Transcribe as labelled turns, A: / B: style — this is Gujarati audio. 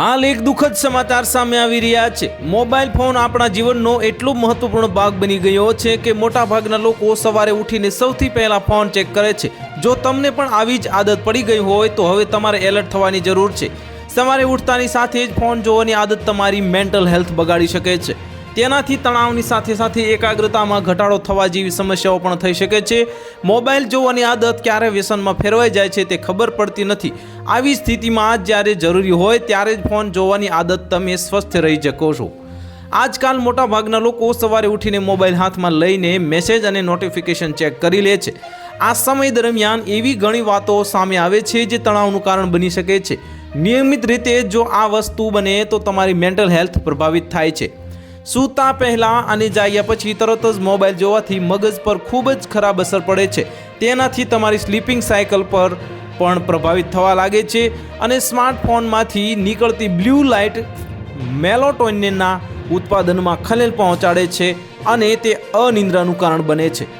A: હાલ એક દુઃખદ સમાચાર સામે આવી રહ્યા છે. મોબાઈલ ફોન આપણા જીવનનો એટલો મહત્વપૂર્ણ ભાગ બની ગયો છે કે મોટા ભાગના લોકો સવારે ઉઠીને સૌથી પહેલા ફોન ચેક કરે છે. જો તમને પણ આવી જ આદત પડી ગઈ હોય તો હવે તમારે એલર્ટ થવાની જરૂર છે. સવારે ઉઠતાની સાથે જ ફોન જોવાની આદત તમારી મેન્ટલ હેલ્થ બગાડી શકે છે. તેનાથી તણાવની સાથે સાથે એકાગ્રતામાં ઘટાડો થવા જેવી સમસ્યાઓ પણ થઈ શકે છે. મોબાઈલ જોવાની આદત ક્યારે વ્યસનમાં ફેરવાઈ જાય છે તે ખબર પડતી નથી. આવી સ્થિતિમાં જ્યારે જરૂરી હોય ત્યારે જ ફોન જોવાની આદત તમે સ્વસ્થ રહી શકો છો. આજકાલ મોટાભાગના લોકો સવારે ઉઠીને મોબાઈલ હાથમાં લઈને મેસેજ અને નોટિફિકેશન ચેક કરી લે છે. આ સમય દરમિયાન એવી ઘણી વાતો સામે આવે છે જે તણાવનું કારણ બની શકે છે. નિયમિત રીતે જો આ વસ્તુ બને તો તમારી મેન્ટલ હેલ્થ પ્રભાવિત થાય છે. સૂતા પહેલાં અને જાગ્યા પછી તરત જ મોબાઈલ જોવાથી મગજ પર ખૂબ જ ખરાબ અસર પડે છે. તેનાથી તમારી સ્લીપિંગ સાયકલ પર પણ પ્રભાવિત થવા લાગે છે અને સ્માર્ટફોનમાંથી નીકળતી બ્લુ લાઇટ મેલોટોનિનના ઉત્પાદનમાં ખલેલ પહોંચાડે છે અને તે અનિંદ્રાનું કારણ બને છે.